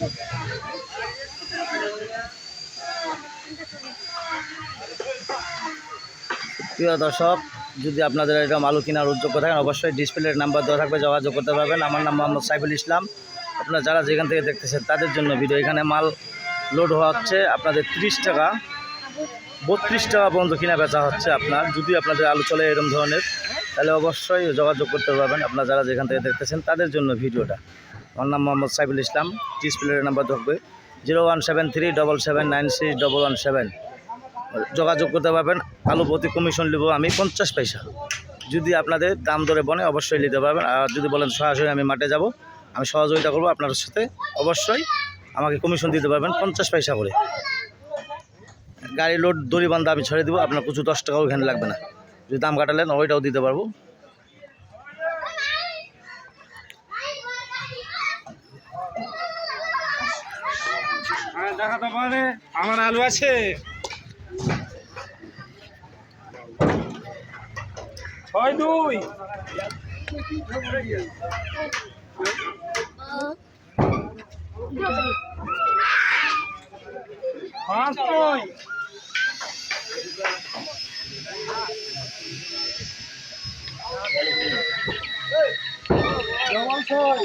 প্রিয় দর্শক, যদি আপনাদের এটা মালু কেনার উদ্যোগ থাকেন, অবশ্যই ডিসপ্লের নাম্বার দেওয়া থাকবে, যোগাযোগ করতে পারবেন। আমার নাম মোহাম্মদ সাইফুল ইসলাম। আপনারা যারা যেখান থেকে দেখতেছেন, তাদের জন্য ভিডিও এখানে মাল লোড হওয়া হচ্ছে আপনাদের তিরিশ টাকা। বত্রিশ টাকা পর্যন্ত কিনা বেচা হচ্ছে আপনার। যদি আপনাদের আলু চলে এরকম ধরনের, তাহলে অবশ্যই যোগাযোগ করতে পারবেন। আপনারা যারা যেখান থেকে দেখতেছেন, তাদের জন্য ভিডিওটা আমার নাম মোহাম্মদ সাইফুল ইসলাম ডিসপ্লের নাম্বার থাকবে zero one seven three double seven nine six double one seven. যোগাযোগ করতে পারবেন, আলু প্রতি কমিশন নেব আমি পঞ্চাশ পয়সা। যদি আপনাদের দাম দরে বনে, অবশ্যই নিতে পারবেন। আর যদি বলেন সরাসরি আমি মাঠে যাব, আমি সহযোগিতা করব আপনার সাথে। অবশ্যই আমাকে কমিশন দিতে পারবেন পঞ্চাশ পয়সা করে। গাড়ি লোড দড়ি বান্ধা আমি ছেড়ে দেবো, আপনার কিছু দশ টাকাও এখানে লাগবে না। যদি দাম কাটালেন, ওইটাও দিতে পারব। দেখাতে পারে? আমার আলু আছে। ছয় দুই। পাঁচ নয় ডবল ছয়।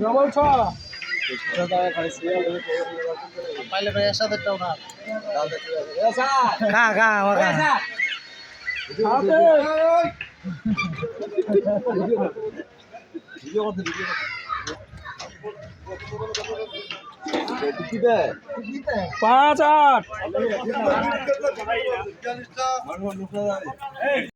ডবল ছ খা খা আমার খা পাঁচ আট